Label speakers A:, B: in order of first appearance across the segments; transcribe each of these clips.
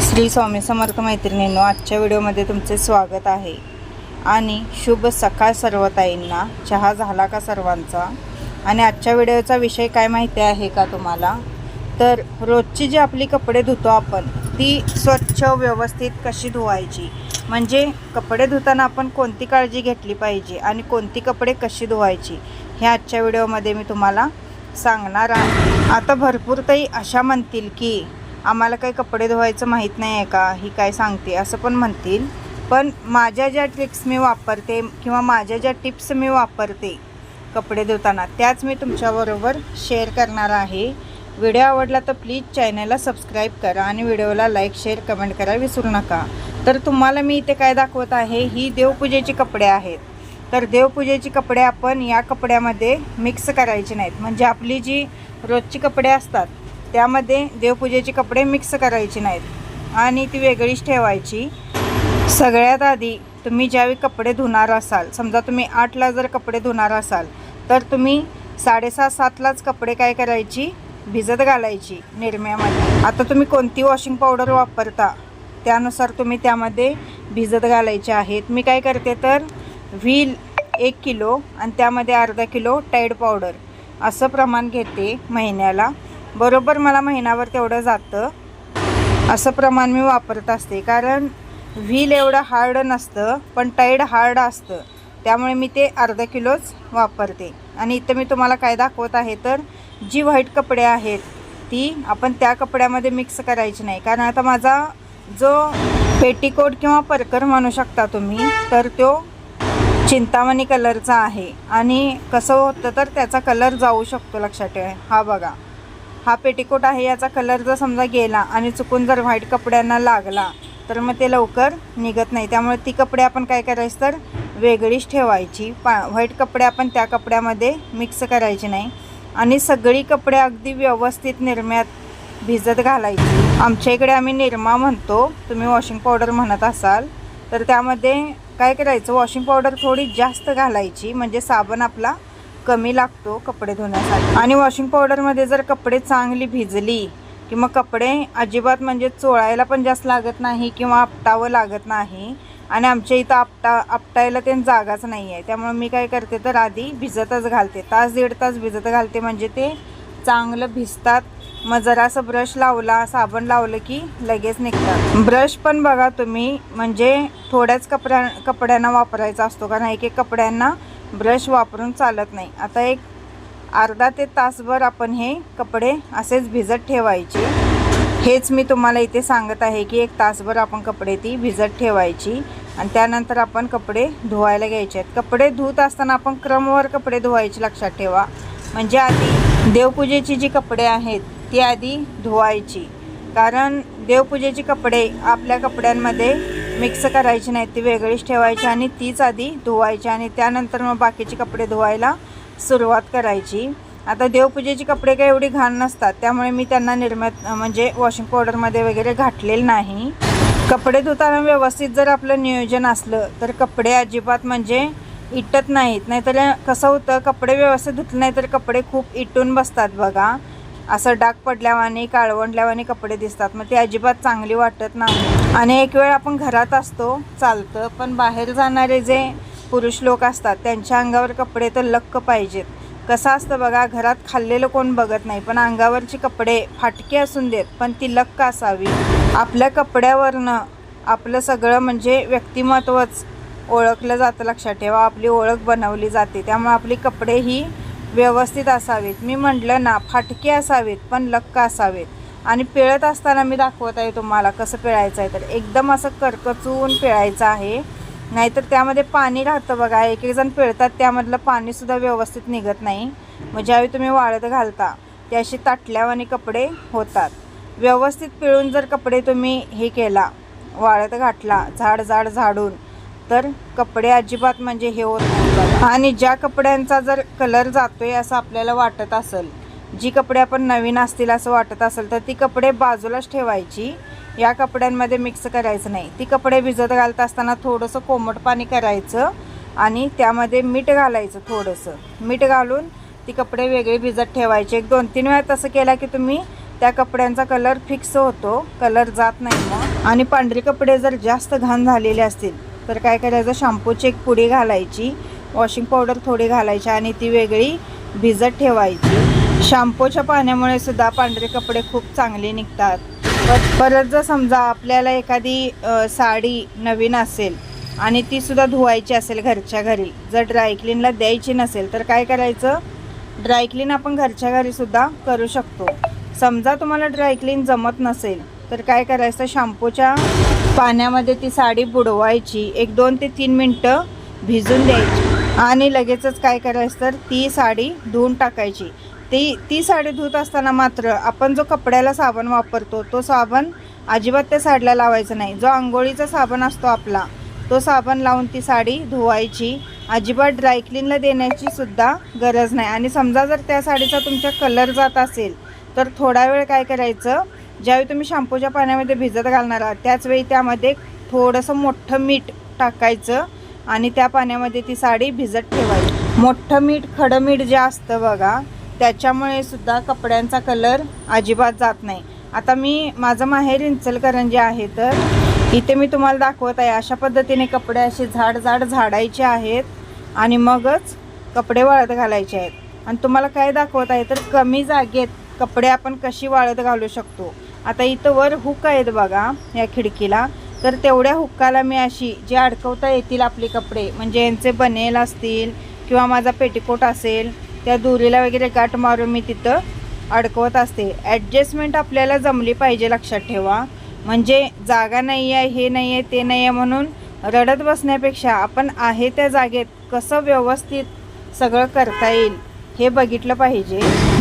A: श्री स्वामी समर्थ मैत्रिणींनो आजच्या व्हिडिओमध्ये तुमचे स्वागत आहे. आणि शुभ सकाळ सर्व ताईंना चहा झाला का सर्वांचा? आणि आजच्या व्हिडिओचा विषय काय माहिती आहे का तुम्हाला? तर रोजची जी आपली कपडे धुतो आपण ती स्वच्छ व्यवस्थित कशी धुवायची? म्हणजे कपडे धुताना आपण कोणती काळजी घेतली पाहिजे आणि कोणती कपडे कशी धुवायची हे आजच्या व्हिडिओमध्ये मी तुम्हाला सांगणार आहे. आता भरपूर ताई अशा म्हणतील की आम्हाला काही कपडे धुवायचं माहीत नाही आहे का? ही काय सांगते? असं पण म्हणतील. पण माझ्या ज्या ट्रिक्स मी वापरते किंवा माझ्या ज्या टिप्स मी वापरते कपडे धुताना त्याच मी तुमच्याबरोबर शेअर करणार आहे. व्हिडिओ आवडला तर प्लीज चॅनलला सबस्क्राईब करा आणि व्हिडिओला लाईक शेअर कमेंट करा विसरू नका. तर तुम्हाला मी इथे काय दाखवत आहे? ही देवपूजेची कपडे आहेत. तर देवपूजेची कपडे आपण या कपड्यामध्ये मिक्स करायचे नाहीत. म्हणजे आपली जी रोजची कपडे असतात त्यामध्ये देवपूजेचे कपडे मिक्स करायचे नाहीत. आणि ती वेगळीच ठेवायची. सगळ्यात आधी तुम्ही ज्यावेळी कपडे धुणार असाल समजा तुम्ही आठला जर कपडे धुणार असाल तर तुम्ही साडेसहा सातलाच कपडे काय करायची? भिजत घालायची निरम्यामध्ये. आता तुम्ही कोणती वॉशिंग पावडर वापरता? त्यानुसार तुम्ही त्यामध्ये भिजत घालायचे आहेत. मी काय करते तर व्हील एक किलो आणि त्यामध्ये अर्धा किलो टाईड पावडर असं प्रमाण घेते महिन्याला. बरोबर मला महिनाभर तेवढं जातं. असं प्रमाण मी वापरत असते. कारण व्हील एवढं हार्ड नसतं पण टाईड हार्ड असतं. त्यामुळे मी ते अर्धा किलोच वापरते. आणि इथं मी तुम्हाला काय दाखवत आहे तर जी व्हाईट कपडे आहेत ती आपण त्या कपड्यामध्ये मिक्स करायची नाही. कारण आता माझा जो पेटीकोट किंवा परकर म्हणू शकता तुम्ही तर तो चिंतामणी कलरचा आहे. आणि कसं होतं तर त्याचा कलर जाऊ शकतो लक्षात ठेवा. हा बघा. हा पेटीकोट आहे याचा कलर जर समजा गेला आणि चुकून जर व्हाईट कपड्यांना लागला तर मग ते लवकर निघत नाही. त्यामुळे ती कपडे आपण काय करायचं तर वेगळीच ठेवायची. पा व्हाईट कपडे आपण त्या कपड्यामध्ये मिक्स करायचे नाही. आणि सगळी कपडे अगदी व्यवस्थित निरम्यात भिजत घालायची. आमच्या इकडे आम्ही निरमा म्हणतो. तुम्ही वॉशिंग पावडर म्हणत असाल. तर त्यामध्ये काय करायचं? वॉशिंग पावडर थोडी जास्त घालायची. म्हणजे साबण आपला कमी लागतो कपडे धुण्यासाठी. आणि वॉशिंग पावडरमध्ये जर कपडे चांगली भिजली की मग कपडे अजिबात म्हणजे चोळायला पण जास्त लागत नाही किंवा आपटावं लागत नाही आणि आमच्या इथं आपटा आपटायला ते जागाच नाही आहे त्यामुळे मी काय करते तर आधी भिजतच घालते. तास दीड तास भिजत घालते म्हणजे ते चांगलं भिजतात. मग जरासं ब्रश लावला साबण लावलं की लगेच निघतात. ब्रश पण बघा तुम्ही म्हणजे थोड्याच कपड्या कपड्यांना वापरायचा असतो. कारण एक एक कपड्यांना ब्रश वापरून चालत नाही. आता एक अर्धा ते तासभर आपण हे कपडे असेच भिजत ठेवायचे. हेच मी तुम्हाला इथे सांगत आहे की एक तासभर आपण कपडे ती भिजत ठेवायची आणि त्यानंतर आपण कपडे धुवायला घ्यायचे आहेत. कपडे धुत असताना आपण क्रमवर कपडे धुवायचे लक्षात ठेवा. म्हणजे आधी देवपूजेची जी कपडे आहेत ती आधी धुवायची. कारण देवपूजेची कपडे आपल्या कपड्यांमध्ये मिक्स करायची नाही ती वेगळीच ठेवायची आणि तीच आधी धुवायची आणि त्यानंतर मग बाकीचे कपडे धुवायला सुरुवात करायची. आता देवपूजेची कपडे काही एवढी घाण नसतात त्यामुळे मी त्यांना निर्म्यात म्हणजे वॉशिंग पावडरमध्ये वगैरे घातलेलं नाही. कपडे धुताना व्यवस्थित जर आपलं नियोजन असलं तर कपडे अजिबात म्हणजे इटत नाहीत. नाहीतर कसं होतं कपडे व्यवस्थित धुतले नाही तर कपडे खूप इटून बसतात बघा. असं डाग पडल्यावाने काळवंडल्यावाने कपडे दिसतात. मग ते अजिबात चांगली वाटत नाही. आणि एक वेळ आपण घरात असतो चालतं पण बाहेर जाणारे जे पुरुष लोक असतात त्यांच्या अंगावर कपडे तर लक्क पाहिजेत. कसं असतं बघा घरात खाल्लेलं कोण बघत नाही पण अंगावरचे कपडे फाटके असून देत पण ती लक्क असावी. आपल्या कपड्यावरनं आपलं सगळं म्हणजे व्यक्तिमत्वच ओळखलं जातं लक्षात ठेवा. आपली ओळख बनवली जाते. त्यामुळे आपली कपडे ही व्यवस्थित असावेत. मी म्हटलं ना फाटके असावेत पण लक्क असावेत. आणि पिळत असताना मी दाखवत आहे तुम्हाला कसं पिळायचं आहे. तर एकदम असं करकचून पिळायचं आहे. नाहीतर त्यामध्ये पाणी राहतं बघा. एक एक जण पिळतात त्यामधलं पाणीसुद्धा व्यवस्थित निघत नाही. मग ज्यावेळी तुम्ही वाळत घालता ते अशी ताटल्यावानी कपडे होतात. व्यवस्थित पिळून जर कपडे तुम्ही हे केला वाळत घातला झाड झाड झाडून तर कपडे अजिबात म्हणजे हे होत नाही आणि ज्या कपड्यांचा जर कलर जातोय असं आपल्याला वाटत असेल जी कपडे आपण नवीन असतील असं वाटत असेल तर ती कपडे बाजूलाच ठेवायची. या कपड्यांमध्ये मिक्स करायचं नाही. ती कपडे भिजत घालत असताना थोडंसं कोमट पाणी करायचं आणि त्यामध्ये मीठ घालायचं थोडंसं. मीठ घालून ती कपडे वेगळे भिजत ठेवायचे. एक दोन तीन वेळा तसं केला की तुम्ही त्या कपड्यांचा कलर फिक्स होतो. कलर जात नाही मग आणि पांढरे कपडे जर जास्त घाण झालेले असतील तर काय करायचं शॅम्पूची एक पुडी घालायची वॉशिंग पावडर थोडी घालायची आणि ती वेगळी भिजत ठेवायची. शॅम्पूच्या पाण्यामुळे सुद्धा पांढरे कपडे खूप चांगले निघतात. पर- परत जर समजा आपल्याला एखादी साडी नवीन असेल आणि ती सुद्धा धुवायची असेल घरच्या घरी जर ड्रायक्लीनला द्यायची नसेल तर काय करायचं? ड्रायक्लीन आपण घरच्या घरीसुद्धा करू शकतो. समजा तुम्हाला ड्रायक्लीन जमत नसेल तर काय करायचं शॅम्पूच्या पाण्यामध्ये ती साडी बुडवायची. एक दोन ते तीन मिनटं भिजून द्यायची. आणि लगेचच काय करायचं तर ती साडी धुवून टाकायची. ती ती साडी धुत असताना मात्र आपण जो कपड्याला साबण वापरतो तो साबण अजिबात त्या साडीला लावायचा नाही. जो आंघोळीचा साबण असतो आपला तो साबण लावून ती साडी धुवायची. अजिबात ड्रायक्लीनला देण्याची सुद्धा गरज नाही. आणि समजा जर त्या साडीचा तुमच्या कलर जात असेल तर थोडा वेळ काय करायचं ज्यावेळी तुम्ही शॅम्पूच्या पाण्यामध्ये भिजत घालणार आहात त्याचवेळी त्यामध्ये थोडंसं मोठं मीठ टाकायचं आणि त्या पाण्यामध्ये ती साडी भिजत ठेवायची. मोठं मीठ खडं मीठ जे असतं बघा त्याच्यामुळे सुद्धा कपड्यांचा कलर अजिबात जात नाही. आता मी माझं माहेर इंचलकरंजी आहे तर इथे मी तुम्हाला दाखवत आहे अशा पद्धतीने कपडे असे झाड झाड झाडायचे आहेत आणि मगच कपडे वाळत घालायचे आहेत. आणि तुम्हाला काय दाखवत आहे तर कमी जागेत कपडे आपण कशी वाळत घालू शकतो? आता इथं वर हुक आहेत बघा या खिडकीला. तर तेवढ्या हुक्काला मी अशी जे अडकवता येतील आपले कपडे म्हणजे यांचे बनेल असतील किंवा माझा पेटीकोट असेल त्या दोरीला वगैरे गाठ मारून मी तिथं अडकवत असते. ॲडजस्टमेंट आपल्याला जमली पाहिजे लक्षात ठेवा. म्हणजे जागा नाही आहे हे नाही आहे ते नाही आहे म्हणून रडत बसण्यापेक्षा आपण आहे त्या जागेत कसं व्यवस्थित सगळं करता येईल हे बघितलं पाहिजे.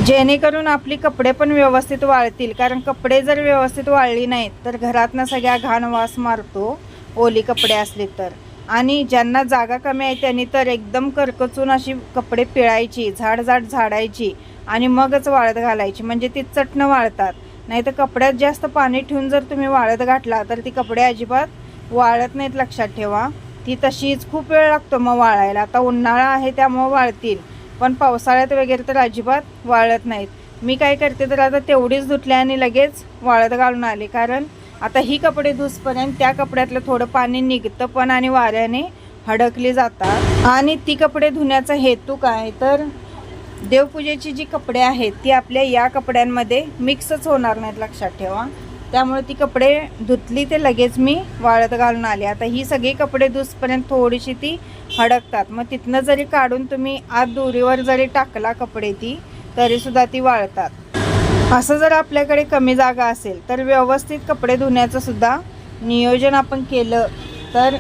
A: जेणेकरून आपली कपडे पण व्यवस्थित वाळतील. कारण कपडे जर व्यवस्थित वाळली नाहीत तर घरातनं सगळ्या घाण वास मारतो ओली कपडे असले तर. आणि ज्यांना जागा कमी आहे त्यांनी तर एकदम करकचून अशी कपडे पिळायची झाड झाड झाडायची आणि मगच वाळत घालायची. म्हणजे ती चटणं वाळतात. नाही तर कपड्यात जास्त पाणी ठेवून जर तुम्ही वाळत घातला तर ती कपडे अजिबात वाळत नाहीत लक्षात ठेवा. ती तशीच खूप वेळ लागतो मग वाळायला. आता उन्हाळा आहे त्यामुळं वाळतील. पण पावसाळ्यात वगैरे तर अजिबात वाळत नाहीत. मी काय करते तर आता तेवढीच धुतल्या आणि लगेच वाळत घालून आले. कारण आता ही कपडे धुसपर्यंत त्या कपड्यातलं थोडं पाणी निघतं पण आणि वाऱ्याने हडकली जातात. आणि ती कपडे धुण्याचा हेतू काय? तर देवपूजेची जी कपडे आहेत ती आपल्या या कपड्यांमध्ये मिक्सच होणार नाहीत लक्षात ठेवा. त्यामुळे ती कपडे धुतली ते लगेच मी वाळत घालून आले. आता ही सगळी कपडे धुसपर्यंत थोडीशी ती हडकतात. मग तिथनं जरी काढून तुम्ही आत दोरीवर जरी टाकला कपडे ती तरीसुद्धा ती वाळतात. असं जर आपल्याकडे कमी जागा असेल तर व्यवस्थित कपडे धुण्याचं सुद्धा नियोजन आपण केलं तर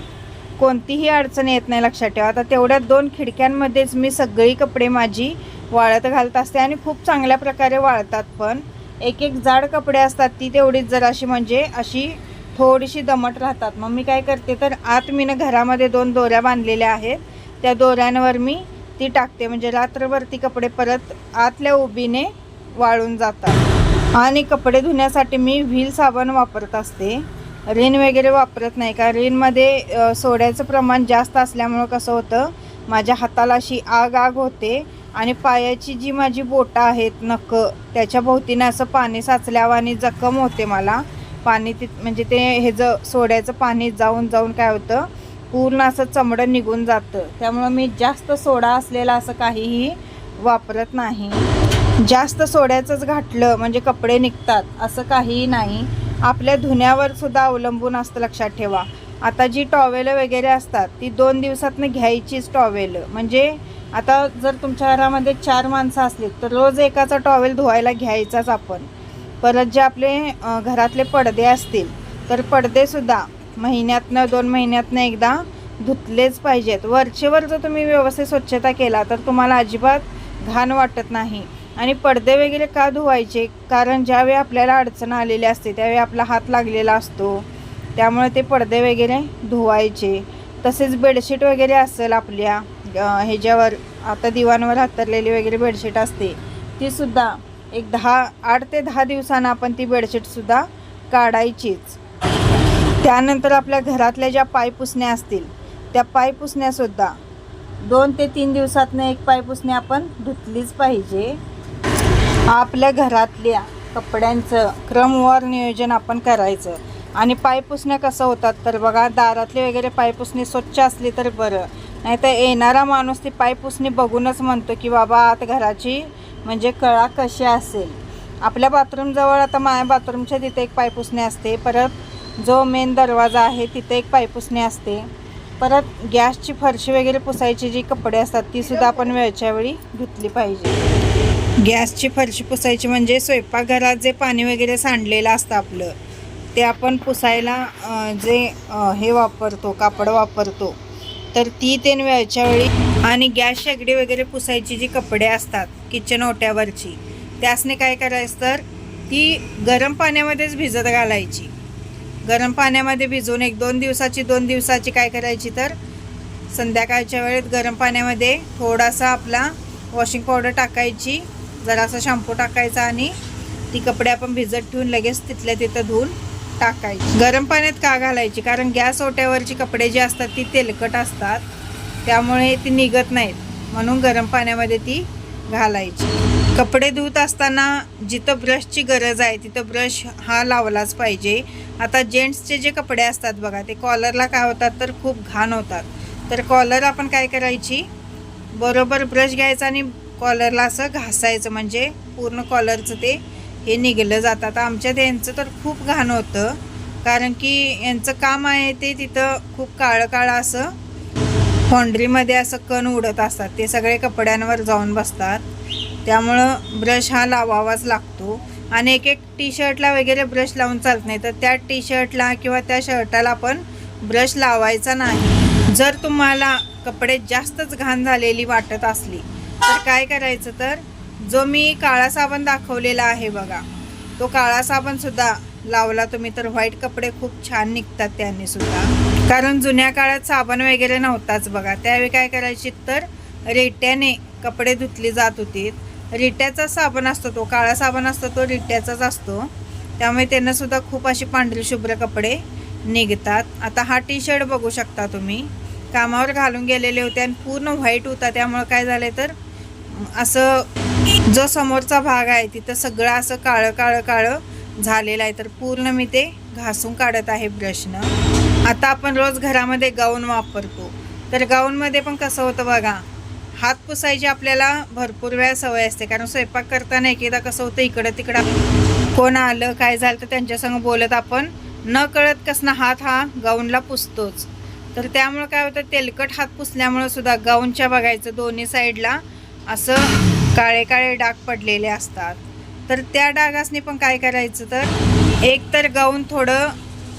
A: कोणतीही अडचण येत नाही लक्षात ठेवा. आता तेवढ्या दोन खिडक्यांमध्येच मी सगळी कपडे माझी वाळत घालत असते आणि खूप चांगल्या प्रकारे वाळतात पण. एक एक जाड कपडे असतात ती तेवढीच जराशी म्हणजे अशी थोडीशी दमट राहतात. मग मी काय करते तर आत मीनं घरामध्ये दोन दोऱ्या बांधलेल्या आहेत. त्या दोऱ्यांवर मी ती टाकते. म्हणजे रात्रभर ती कपडे परत आतल्या उभीने वाळून जातात. आणि कपडे धुण्यासाठी मी व्हील साबण वापरत असते. रिन वगैरे वापरत नाही. का रिनमध्ये सोड्याचं प्रमाण जास्त असल्यामुळं कसं होतं माझ्या हाताला अशी आग आग होते. आणि पायाची जी माझी बोटं आहेत नखं त्याच्या भोवतीनं असं पाणी साचल्यावर आणि जखम होते मला. पाणी ति म्हणजे ते हे ज सोड्याचं पाणी जाऊन जाऊन काय होतं पूर्ण असं चमडं निघून जातं. त्यामुळं मी जास्त सोडा असलेला असं काहीही वापरत नाही. जास्त सोड्याचंच घातलं म्हणजे कपडे निघतात असं काहीही नाही. आपल्या धुण्यावर सुद्धा अवलंबून असतं लक्षात ठेवा. आता जी टॉवेलं वगैरे असतात ती दोन दिवसातनं घ्यायचीच टॉवेलं. म्हणजे आता जर तुमच्या घरामध्ये चार माणसं असली तर रोज एकाचा टॉवेल धुवायला घ्यायचाच आपण. परत जे आपले घरातले पडदे असतील तर पडदेसुद्धा महिन्यातनं दोन महिन्यातनं एकदा धुतलेच पाहिजेत. वरचेवर जर तुम्ही व्यवस्थित स्वच्छता केला तर तुम्हाला अजिबात घाण वाटत नाही. आणि पडदे वगैरे का धुवायचे? कारण ज्यावेळी आपल्याला अडचण आलेली असते त्यावेळी आपला हात लागलेला असतो. त्यामुळे ते पडदे वगैरे धुवायचे. तसेच बेडशीट वगैरे असेल आपल्या ह्याच्यावर आता दिवाणवर हातरलेली वगैरे बेडशीट असते तीसुद्धा एक दहा आठ ते दहा दिवसानं आपण ती बेडशीटसुद्धा काढायचीच. त्यानंतर आपल्या घरातल्या ज्या पाय पुसण्या असतील त्या पाय पुसण्यासुद्धा दोन ते तीन दिवसातनं एक पायपुसणे आपण धुतलीच पाहिजे. आपल्या घरातल्या कपड्यांचं क्रमवार नियोजन आपण करायचं. आणि पाय पुसण्या कसं होतात तर बघा दारातले वगैरे पाय पुसणी स्वच्छ असली तर बरं. नाही तर येणारा माणूस ती पाय पुसणी बघूनच म्हणतो की बाबा आता घराची म्हणजे कळा कशी असेल. आपल्या बाथरूमजवळ आता माझ्या बाथरूमच्या तिथे एक पायपुसणी असते. परत जो मेन दरवाजा आहे तिथे एक पायपुसणी असते. परत गॅसची फरशी वगैरे पुसायची जी कपडे असतात तीसुद्धा आपण वेळच्या वेळी धुतली पाहिजे. गॅसची फरशी पुसायची म्हणजे स्वयंपाकघरात जे पाणी वगैरे सांडलेलं असतं आपलं ते आपण पुसायला जे हे वापरतो कापड वापरतो तर ती ते वेळच्या वेळी आणि गॅस शेगडी वगैरे पुसायची जी कपडे असतात किचन ओट्यावरची त्यासने काय करायचं तर ती गरम पाण्यामध्येच भिजत घालायची. गरम पाण्यामध्ये भिजवून एक दोन दिवसाची दोन दिवसाची काय करायची तर संध्याकाळच्या वेळेत गरम पाण्यामध्ये थोडासा आपला वॉशिंग पावडर टाकायची जरासा शॅम्पू टाकायचा आणि ती कपडे आपण भिजत ठेवून लगेच तिथल्या तिथं धुवून टाकायची. गरम पाण्यात का घालायची? कारण गॅस ओट्यावरची कपडे जे असतात ती तेलकट असतात. त्यामुळे ती निघत नाहीत. म्हणून गरम पाण्यामध्ये ती घालायची. कपडे धुत असताना जिथं ब्रशची गरज आहे तिथं ब्रश हा लावलाच पाहिजे. आता जेंट्सचे जे कपडे असतात बघा ते कॉलरला काय होतात तर खूप घाण होतात. तर कॉलर आपण काय करायची? बरोबर ब्रश घ्यायचा आणि कॉलरला असं घासायचं म्हणजे पूर्ण कॉलरचं ते हे निघलं जातं. आता आमच्यात यांचं तर खूप घाण होतं. कारण की यांचं काम आहे ते तिथं खूप काळं काळं असं फॉन्ड्रीमध्ये असं कण उडत असतात. ते सगळे कपड्यांवर जाऊन बसतात. त्यामुळं ब्रश हा लावावाच लागतो. आणि एक एक टी शर्टला वगैरे ब्रश लावून चालत नाही. तर त्या टी शर्टला किंवा त्या शर्टाला पण ब्रश लावायचा नाही. जर तुम्हाला कपडे जास्तच घाण झालेली वाटत असली तर काय करायचं तर जो मी काळा साबण दाखवलेला आहे बघा तो काळा साबणसुद्धा लावला तुम्ही तर व्हाईट कपडे खूप छान निघतात त्यांनी सुद्धा. कारण जुन्या काळात साबण वगैरे नव्हताच बघा. त्यावेळी काय करायची तर रेट्याने कपडे धुतले जात होते. रिट्याचा साबण असतो तो काळा साबण असतो तो रिट्याचाच असतो. त्यामुळे त्यांना सुद्धा खूप अशी पांढरी शुभ्र कपडे निघतात. आता हा टी शर्ट बघू शकता तुम्ही. कामावर घालून गेलेले होते आणि पूर्ण व्हाईट होता. त्यामुळं काय झालं तर असं जो समोरचा भाग आहे तिथं सगळं असं काळं काळं काळं झालेलं आहे. तर पूर्ण मी ते घासून काढत आहे ब्रशनं. आता आपण रोज घरामध्ये गाऊन वापरतो. तर गाऊनमध्ये पण कसं होतं बघा हात पुसायची आपल्याला भरपूर वेळा सवय असते. कारण स्वयंपाक करताना एकेदा कसं होतं इकडं तिकडं कोण आलं काय झालं तर त्यांच्यासंग बोलत आपण न कळत कसं हात हा गाऊनला पुसतोच. तर त्यामुळं काय होतं तेलकट हात पुसल्यामुळं सुद्धा गाऊनच्या बघायचं दोन्ही साईडला असं काळे काळे डाग पडलेले असतात. तर त्या डागासनी पण काय करायचं तर एक तर गाऊन थोडं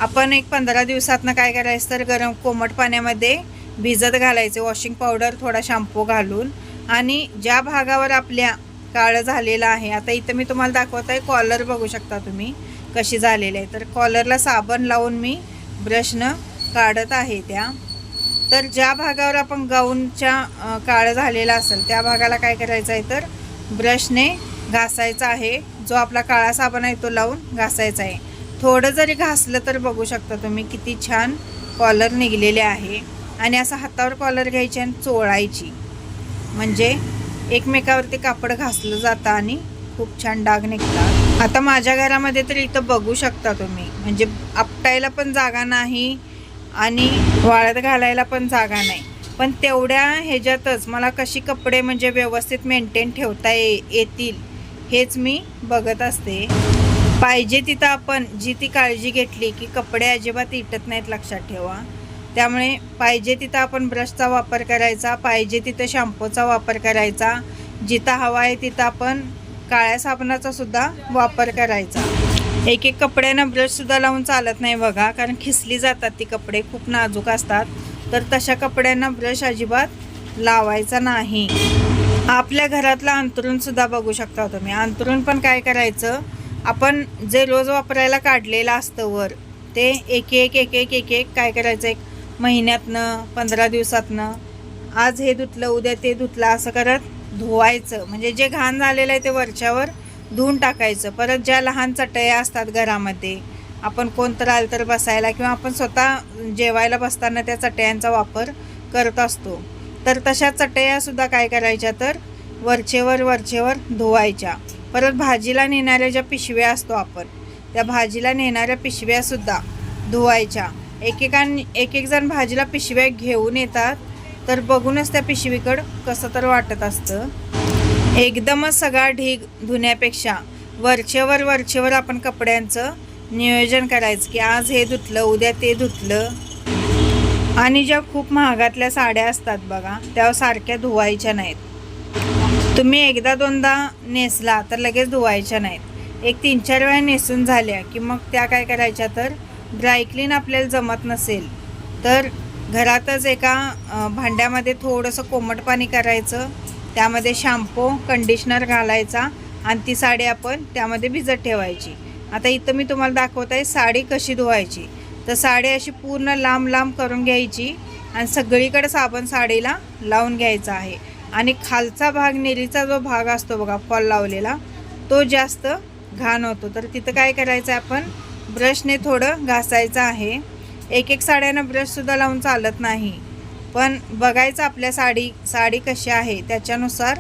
A: आपण एक पंधरा दिवसातनं काय करायचं तर गरम कोमट पाण्यामध्ये भिजत घालायचे. वॉशिंग पावडर थोडा शॅम्पू घालून. आणि ज्या भागावर आपल्या काळं झालेलं आहे आता इथं मी तुम्हाला दाखवत आहे कॉलर बघू शकता तुम्ही कशी झालेली आहे. तर कॉलरला साबण लावून मी ब्रशनं काढत आहे त्या. तर ज्या भागावर आपण गाऊनच्या काळ काळं झालेलं असेल त्या भागाला काय करायचं आहे तर ब्रशने घासायचा आहे. जो आपला काळा साबण आहे तो लावून घासायचा आहे. थोडं जरी घासलं तर बघू शकता तुम्ही किती छान कॉलर निघलेले आहे. आणि असं हातावर कॉलर घ्यायची आणि चोळायची. म्हणजे एकमेकावरती कापड घासलं जातं आणि खूप छान डाग निघतात. आता माझ्या घरामध्ये तर इथं बघू शकता तुम्ही. म्हणजे आपटायला पण जागा नाही. आणि वाळत घालायला पण जागा नाही. पण तेवढ्या ह्याच्यातच मला कशी कपडे म्हणजे व्यवस्थित मेंटेन ठेवता ये येतील हेच मी बघत असते. पाहिजे तिथं आपण जी ती काळजी घेतली की कपडे अजिबात इटत नाहीत लक्षात ठेवा. त्यामुळे पाहिजे तिथं आपण ब्रशचा वापर करायचा पाहिजे तिथं शॅम्पूचा वापर करायचा जिथं हवा आहे तिथं आपण काळ्या साबणाचा सुद्धा वापर करायचा. एक एक कपड्यांना ब्रशसुद्धा लावून चालत नाही बघा कारण खिसली जातात ती कपडे खूप नाजूक असतात. तर तशा कपड्यांना ब्रश अजिबात लावायचा नाही. आपल्या घरातलं अंतरुणसुद्धा बघू शकता तुम्ही. अंतरुण पण काय करायचं? आपण जे रोज वापरायला काढलेलं असतं वर ते एक एक एक एक एक एक काय करायचं? एक महिन्यातनं पंधरा दिवसातनं. आज हे धुतलं उद्या ते धुतलं असं करत धुवायचं. म्हणजे जे घाण झालेलं आहे ते वरच्यावर धुवून टाकायचं. परत ज्या लहान चटया असतात घरामध्ये आपण कोणतं आलं तर बसायला किंवा आपण स्वतः जेवायला बसताना त्या चटयांचा वापर करत असतो. तर तशा चटयासुद्धा काय करायच्या तर वरचेवर वरचेवर धुवायच्या. परत भाजीला नेणाऱ्या ज्या पिशव्या असतो आपण त्या भाजीला नेणाऱ्या पिशव्यासुद्धा धुवायच्या. एकेकां एक एक जण भाजीला पिशव्या घेऊन येतात तर बघूनच त्या पिशवीकडं कसं तर वाटत असतं. एकदमच सगळा ढीग धुण्यापेक्षा वरचेवर वरचेवर आपण कपड्यांचं नियोजन करायचं की आज हे धुतलं उद्या ते धुतलं. आणि ज्या खूप महागातल्या साड्या असतात बघा त्या सारख्या धुवायच्या नाहीत. तुम्ही एकदा दोनदा नेसला तर लगेच धुवायच्या नाहीत. एक तीन चार वेळा नेसून झाल्या की मग त्या काय करायच्या तर ड्रायक्लीन आपल्याला जमत नसेल. तर घरातच एका भांड्यामध्ये थोडंसं कोमट पाणी करायचं. त्यामध्ये शॅम्पू कंडिशनर घालायचा आणि ती साडी आपण त्यामध्ये भिजत ठेवायची. आता इथं मी तुम्हाला दाखवत आहे साडी कशी धुवायची. तर साडी अशी पूर्ण लांब लांब करून घ्यायची आणि सगळीकडे साबण साडीला लावून घ्यायचा आहे. आणि खालचा भाग नेरीचा जो भाग असतो बघा फॉल लावलेला तो जास्त घाण होतो. तर तिथं काय करायचं आहे आपण ब्रशने थोडं घासायचं आहे. एक एक साड्यांना ब्रशसुद्धा लावून चालत नाही. पण बघायचं आपल्या साडी साडी कशी आहे त्याच्यानुसार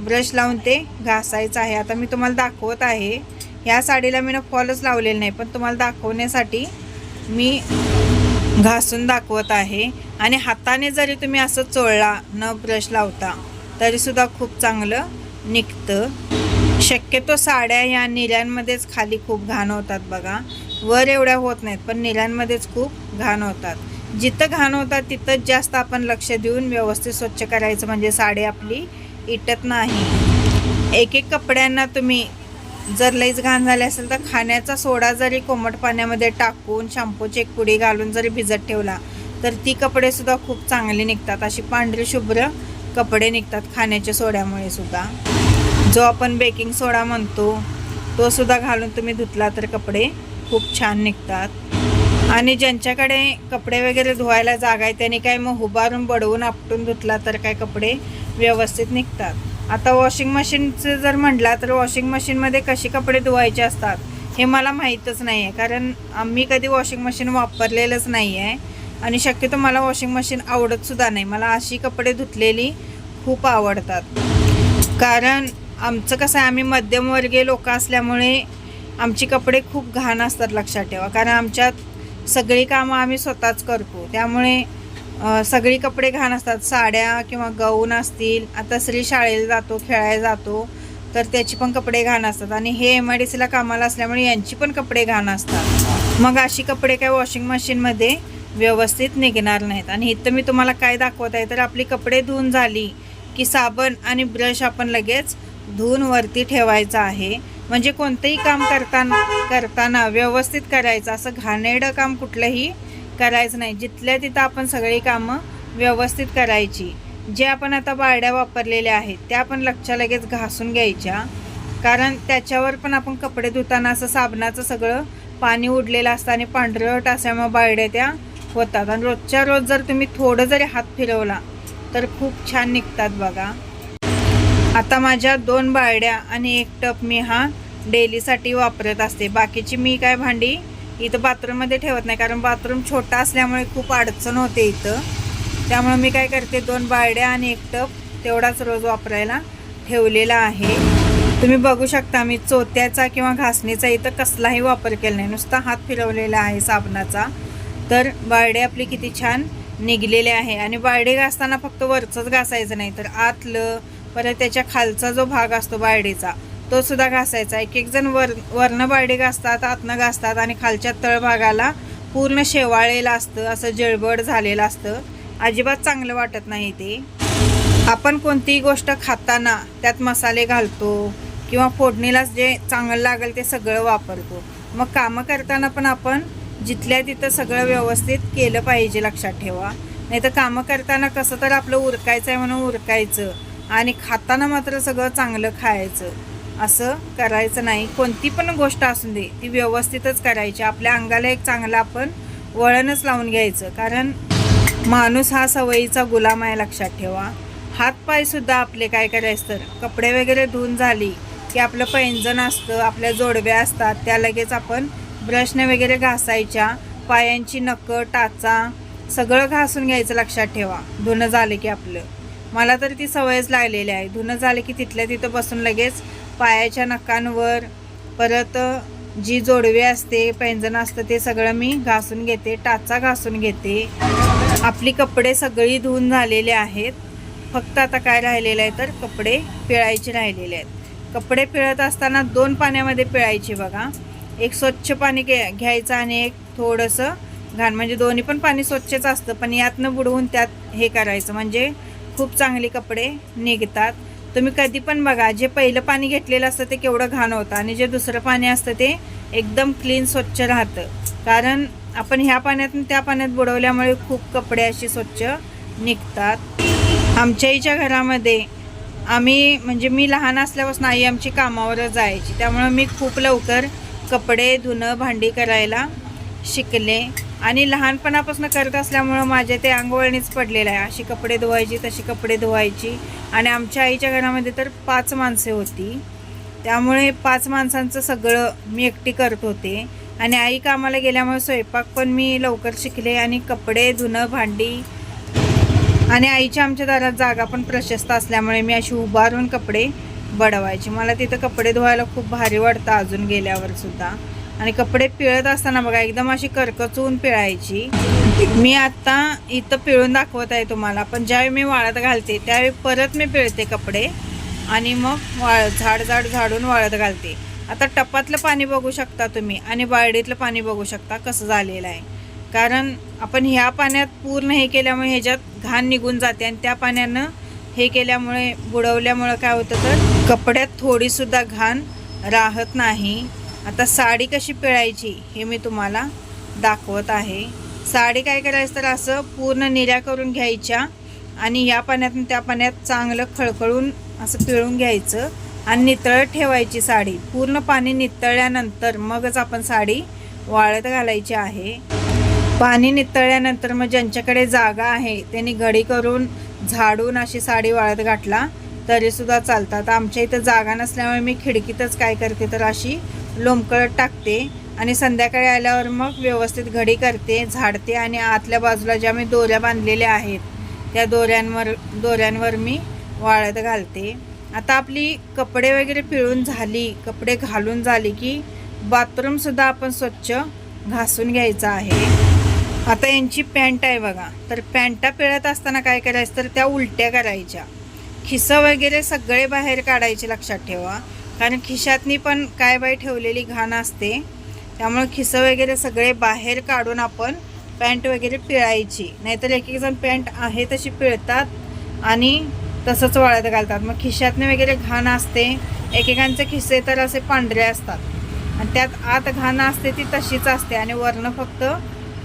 A: ब्रश लावून ते घासायचं आहे. आता मी तुम्हाला दाखवत आहे ह्या साडीला मी ना फॉलच लावलेलं नाही पण तुम्हाला दाखवण्यासाठी मी घासून दाखवत आहे. आणि हाताने जरी तुम्ही असं चोळला न ब्रश लावता तरीसुद्धा खूप चांगलं निघतं. शक्यतो साड्या या निऱ्यांमध्येच खाली खूप घाण होतात बघा. वर एवढ्या होत नाहीत पण निऱ्यांमध्येच खूप घाण होतात. जिथं घाण होतात तिथंच जास्त आपण लक्ष देऊन व्यवस्थित स्वच्छ करायचं. म्हणजे साडी आपली इटत नाही. एक एक कपड्यांना तुम्ही जर लईच घाण झाले असेल तर खाण्याचा सोडा जरी कोमट पाण्यामध्ये टाकून शॅम्पूची एक पुडी घालून जरी भिजत ठेवला तर ती कपडेसुद्धा खूप चांगली निघतात. अशी पांढरी शुभ्र कपडे निघतात खाण्याच्या सोड्यामुळे सुद्धा. जो आपण बेकिंग सोडा म्हणतो तो सुद्धा घालून तुम्ही धुतला तर कपडे खूप छान निघतात. आणि ज्यांच्याकडे कपडे वगैरे धुवायला जागा आहे त्यांनी काय मग उभारून बडवून आपटून धुतला तर काय कपडे व्यवस्थित निघतात. आता वॉशिंग मशीनचं जर म्हटला तर वॉशिंग मशीनमध्ये कसे कपडे धुवायचे असतात हे मला माहीतच नाही आहे कारण आम्ही कधी वॉशिंग मशीन वापरलेलंच नाही आहे आणि शक्यतो मला वॉशिंग मशीन आवडतसुद्धा नाही. मला अशी कपडे धुतलेली खूप आवडतात. कारण आमचं कसं आहे आम्ही मध्यमवर्गीय लोक असल्यामुळे आमची कपडे खूप घाण असतात लक्षात ठेवा. कारण आमच्यात सगळी कामं आम्ही स्वतःच करतो. त्यामुळे सगळी कपडे घाण असतात. साड्या किंवा गाऊन असतील आता स्त्री शाळेला जातो खेळायला जातो तर त्याची पण कपडे घाण असतात. आणि हे एम आय डी सीला कामाला असल्यामुळे यांची पण कपडे घाण असतात. मग अशी कपडे काय वॉशिंग मशीनमध्ये व्यवस्थित निघणार नाहीत. आणि इथं मी तुम्हाला काय दाखवत आहे तर आपली कपडे धुवून झाली की साबण आणि ब्रश आपण लगेच धुवून वरती ठेवायचं आहे. म्हणजे कोणतंही काम करताना करताना व्यवस्थित करायचं असं घाणेरडं काम कुठलंही करायचं नाही. जिथल्या तिथं आपण सगळी कामं व्यवस्थित करायची जे आपण आता बारड्या वापरलेल्या आहेत त्या आपण लक्ष लगेच घासून घ्यायच्या. कारण त्याच्यावर पण आपण कपडे धुताना असं साबणाचं सगळं पाणी उडलेलं असतं आणि पांढरट असल्यामुळे बारड्या त्या होतात. आणि रोजच्या रोज जर तुम्ही थोडं जरी हात फिरवला तर खूप छान निघतात बघा. आता माझ्या दोन बाळड्या आणि एक टप मी हा डेलीसाठी वापरत असते. बाकीची मी काय भांडी इथं बाथरूममध्ये ठेवत नाही कारण बाथरूम छोटा असल्यामुळे खूप अडचण होते इथं. त्यामुळे मी काय करते दोन बाळड्या आणि एक टप तेवढाच रोज वापरायला ठेवलेला आहे. तुम्ही बघू शकता मी चोत्याचा किंवा घासणीचा इथं कसलाही वापर केला नाही. नुसता हात फिरवलेला आहे साबणाचा. तर बाळडे आपली किती छान निघलेले आहे. आणि बाळडे घासताना फक्त वरचंच घासायचं नाही तर आतलं परत त्याच्या खालचा जो भाग असतो बारडीचा तो सुद्धा घासायचा. एक एक जण वर वरनं बारडी घासतात आतनं घासतात आणि खालच्या तळभागाला पूर्ण शेवाळलेलं असतं असं जळबड झालेलं असतं. अजिबात चांगलं वाटत नाही ते. आपण कोणतीही गोष्ट खाताना त्यात मसाले घालतो किंवा फोडणीला जे चांगलं लागेल ते सगळं वापरतो. मग कामं करताना पण आपण जिथल्या तिथं सगळं व्यवस्थित केलं पाहिजे लक्षात ठेवा. नाही तर कामं करताना कसं तर आपलं उरकायचं आहे म्हणून उरकायचं. आणि खाताना मात्र सगळं चांगलं खायचं. असं करायचं नाही. कोणती पण गोष्ट असू दे ती व्यवस्थितच करायची. आपल्या अंगाला एक चांगलं आपण वळणच लावून घ्यायचं. कारण माणूस हा सवयीचा गुलाम आहे लक्षात ठेवा. हातपायसुद्धा आपले काय करायचं तर कपडे वगैरे धुवून झाली की आपलं पैंजण असतं आपल्या जोडव्या असतात त्या लगेच आपण ब्रशने वगैरे घासायच्या पायांची नकं टाचा सगळं घासून घ्यायचं लक्षात ठेवा. धुणं झालं की आपलं. मला तर ती सवयच लागलेली आहे. धुणं झालं की तिथल्या तिथं बसून लगेच पायाच्या नखांवर परत जी जोडवी असते पैंजण असतं ते सगळं मी घासून घेते टाचा घासून घेते. आपली कपडे सगळी धुवून झालेले आहेत. फक्त आता काय राहिलेलं आहे तर कपडे पिळायचे राहिलेले आहेत. कपडे पिळत असताना दोन पाण्यामध्ये पिळायचे बघा. एक स्वच्छ पाणी घ्या घ्यायचं आणि एक थोडंसं घाण. म्हणजे दोन्ही पण पाणी स्वच्छच असतं पण यातनं बुडवून त्यात हे करायचं. म्हणजे खूप चांगले कपडे निघतात. तुम्ही कधी पण बघा जे पहिलं पाणी घेतलेलं असतं ते केवढं घाण होतं आणि जे दुसरं पाणी असतं ते एकदम क्लीन स्वच्छ राहतं. कारण आपण ह्या पाण्यातून त्या पाण्यात बुडवल्यामुळे खूप कपडे अशी स्वच्छ निघतात. आमच्या आईच्या घरामध्ये आम्ही म्हणजे मी लहान असल्यापासून आई आमची कामावरच जायची. त्यामुळं मी खूप लवकर कपडे धुणं भांडी करायला शिकले. आणि लहानपणापासून करत असल्यामुळं माझे ते अंगवळणीच पडलेलं आहे. अशी कपडे धुवायची तशी कपडे धुवायची. आणि आमच्या आईच्या घरामध्ये तर पाच माणसे होती. त्यामुळे पाच माणसांचं सगळं मी एकटी करत होते. आणि आई कामाला गेल्यामुळे स्वयंपाक पण मी लवकर शिकले आणि कपडे धुणं भांडी आणि आईच्या आमच्या दारात जागा पण प्रशस्त असल्यामुळे मी अशी उभारून कपडे बडवायची. मला तिथं कपडे धुवायला खूप भारी वाटतं अजून गेल्यावर सुद्धा. आणि कपडे पिळत असताना बघा एकदम अशी करकचून पिळायची. मी आता इथं पिळून दाखवत आहे तुम्हाला पण ज्यावेळी मी वाळत घालते त्यावेळी परत मी पिळते कपडे आणि मग वाळ झाड झाड झाडून वाळत घालते. आता टपातलं पाणी बघू शकता तुम्ही आणि बाळडीतलं पाणी बघू शकता कसं झालेलं आहे. कारण आपण ह्या पाण्यात पूर्ण हे केल्यामुळे ह्याच्यात घाण निघून जाते आणि त्या पाण्यानं हे केल्यामुळे बुडवल्यामुळं काय होतं तर कपड्यात थोडीसुद्धा घाण राहत नाही. आता साडी कशी पिळायची हे मी तुम्हाला दाखवत आहे. साडी काय करायचं तर असं पूर्ण निऱ्या करून घ्यायच्या आणि या पाण्यातून त्या पाण्यात चांगलं खळखळून असं पिळून घ्यायचं आणि नितळत ठेवायची साडी. पूर्ण पाणी नितळल्यानंतर मगच आपण साडी वाळत घालायची आहे. पाणी नितळल्यानंतर मग ज्यांच्याकडे जागा आहे त्यांनी घडी करून झाडून अशी साडी वाळत घातला तरीसुद्धा चालतात. आमच्या इथं जागा नसल्यामुळे मी खिडकीतच काय करते तर अशी लोंबकळत टाकते आणि संध्याकाळी आल्यावर मग व्यवस्थित घडी करते झाडते आणि आतल्या बाजूला ज्या मी दोऱ्या बांधलेल्या आहेत त्या दोऱ्यांवर दोऱ्यांवर मी वाळत घालते. आता आपली कपडे वगैरे पिळून झाली कपडे घालून झाली की बाथरूमसुद्धा आपण स्वच्छ घासून घ्यायचं आहे. आता यांची पॅन्ट आहे बघा. तर पॅन्टा पिळत असताना काय करायचं? तर त्या उलट्या करायच्या. खिसं वगैरे सगळे बाहेर काढायचे लक्षात ठेवा. कारण खिशातनी पण काय बाई ठेवलेली घाण असते. त्यामुळे खिसं वगैरे सगळे बाहेर काढून आपण पॅन्ट वगैरे पिळायची. नाहीतर एक एक जण पॅन्ट आहे तशी पिळतात आणि तसंच वाळत घालतात. मग खिशातने वगैरे घाण असते. एकेकांचे खिसे तर असे पांढरे असतात. आणि त्यात आत घाण असते ती तशीच असते आणि वरनं फक्त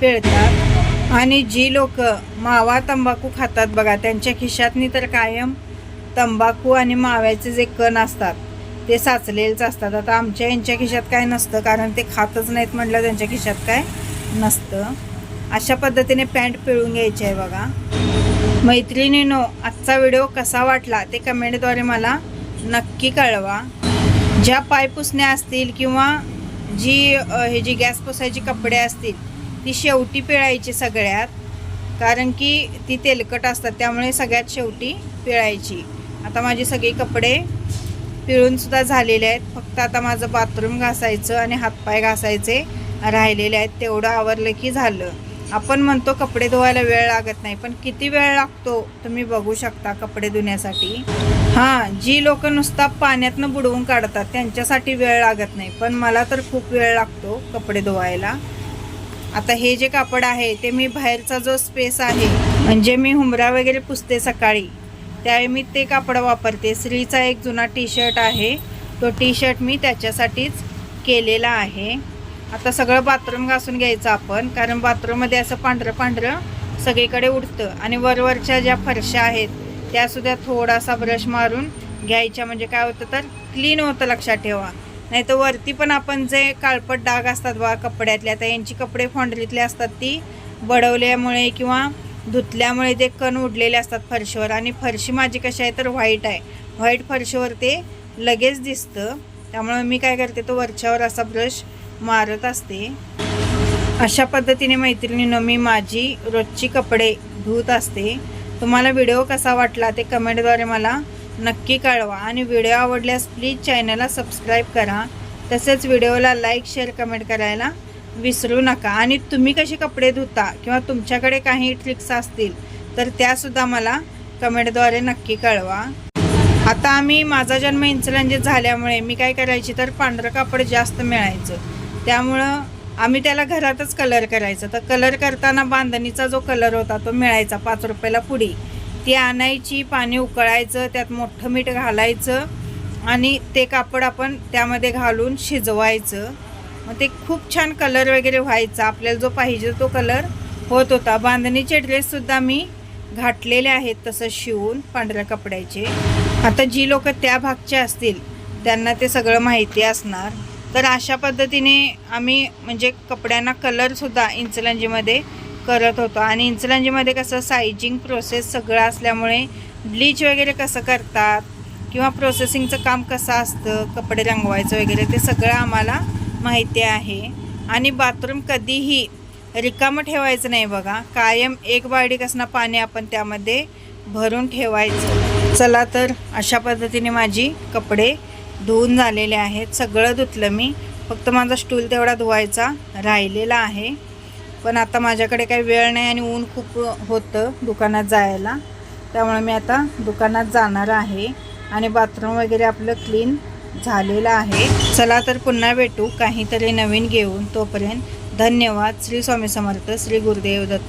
A: पिळतात. आणि जी लोक मावा तंबाखू खातात बघा त्यांच्या खिशातनी तर कायम तंबाखू आणि माव्याचे जे कण असतात ते साचलेलेच असतात. आता आमच्या यांच्या खिशात काय नसतं कारण ते खातच नाहीत म्हटलं त्यांच्या खिशात काय नसतं. अशा पद्धतीने पॅन्ट पिळून घ्यायची आहे बघा. मैत्रिणीनो आजचा व्हिडिओ कसा वाटला ते कमेंटद्वारे मला नक्की कळवा. ज्या पायपुसण्या असतील किंवा जी हे जी गॅस पुसायची कपडे असतील ती शेवटी पिळायची सगळ्यात. कारण की ती तेलकट असतात त्यामुळे सगळ्यात शेवटी पिळायची. आता माझी सगळी कपडे पिळूनसुद्धा झालेले आहेत. फक्त आता माझं बाथरूम घासायचं आणि हातपाय घासायचे राहिलेले आहेत. तेवढं आवरलं की झालं. आपण म्हणतो कपडे धुवायला वेळ लागत नाही पण किती वेळ लागतो तुम्ही बघू शकता कपडे धुण्यासाठी. हां जी लोक नुसता पाण्यातनं बुडवून काढतात त्यांच्यासाठी वेळ लागत नाही. पण मला तर खूप वेळ लागतो कपडे धुवायला. आता हे जे कापड आहे ते मी बाहेरचा जो स्पेस आहे म्हणजे मी हुमरा वगैरे पुसते सकाळी त्यावेळी मी ते कापड वापरते. श्रीचा एक जुना टी शर्ट आहे. तो टी शर्ट मी त्याच्यासाठीच केलेला आहे. आता सगळं बाथरूम घासून घ्यायचं आपण. कारण बाथरूममध्ये असं पांढरं पांढरं सगळीकडे उडतं. आणि वरवरच्या ज्या फरशा आहेत त्यासुद्धा थोडासा ब्रश मारून घ्यायच्या. म्हणजे काय होतं तर क्लीन होतं लक्षात ठेवा. नाही तर वरती पण आपण जे काळपट डाग असतात बा कपड्यातले आता यांची कपडे फॉन्ड्रीतले असतात ती बडवल्यामुळे किंवा धुतल्यामुळे ते कण उडलेले असतात फरशीवर. आणि फरशी माझी कशी आहे तर व्हाईट आहे. व्हाईट फरशीवर ते लगेच दिसतं. त्यामुळे मी काय करते तो वरच्यावर असा ब्रश मारत असते. अशा पद्धतीने मैत्रिणीनं मी माझी रोजची कपडे धुत असते. तुम्हाला व्हिडिओ कसा वाटला ते कमेंटद्वारे मला नक्की कळवा. आणि व्हिडिओ आवडल्यास प्लीज चॅनलला सबस्क्राईब करा. तसेच व्हिडिओला लाईक शेअर कमेंट करायला विसरू नका. आणि तुम्ही कसे कपडे धुता किंवा तुमच्याकडे काही ट्रिक्स असतील तर त्यासुद्धा मला कमेंटद्वारे नक्की कळवा. आता आम्ही माझा जन्म इंचलंजीत झाल्यामुळे मी काय करायची तर पांढरं कापड जास्त मिळायचं. त्यामुळं आम्ही त्याला घरातच कलर करायचं. तर कलर करताना बांधणीचा जो कलर होता तो मिळायचा पाच रुपयाला पुडी ती आणायची पाणी उकळायचं त्यात मोठं मीठ घालायचं आणि ते कापड आपण त्यामध्ये घालून शिजवायचं. मग ते खूप छान कलर वगैरे व्हायचा. आपल्याला जो पाहिजे तो कलर होत होता. बांधणीचे ड्रेससुद्धा मी घातलेले आहेत तसं शिवून पांढऱ्या कपड्याचे. आता जी लोक त्या भागचे असतील त्यांना ते सगळं माहिती असणार. तर अशा पद्धतीने आम्ही म्हणजे कपड्यांना कलरसुद्धा इंचलंजीमध्ये करत होतो. आणि इंचलंजीमध्ये कसं सायजिंग प्रोसेस सगळं असल्यामुळे ब्लीच वगैरे कसं करतात किंवा प्रोसेसिंगचं काम कसं असतं कपडे रंगवायचं वगैरे ते सगळं आम्हाला माहिती आहे. आणि बाथरूम कधीही रिकामं ठेवायचं नाही बघा. कायम एक बारडी असणं पाणी आपण त्यामध्ये भरून ठेवायचं. चला तर अशा पद्धतीने माझी कपडे धुवून झालेले आहेत. सगळं धुतलं मी. फक्त माझा स्टूल तेवढा धुवायचा राहिलेला आहे. पण आता माझ्याकडे काही वेळ नाही आणि ऊन खूप होतं दुकानात जायला. त्यामुळे मी आता दुकानात जाणार आहे. आणि बाथरूम वगैरे आपलं क्लीन झालेला आहे. चला तर पुन्हा भेटू. काहीतरी नवीन घेऊन तोपर्यंत धन्यवाद. श्री स्वामी समर्थ श्री गुरुदेव दत्त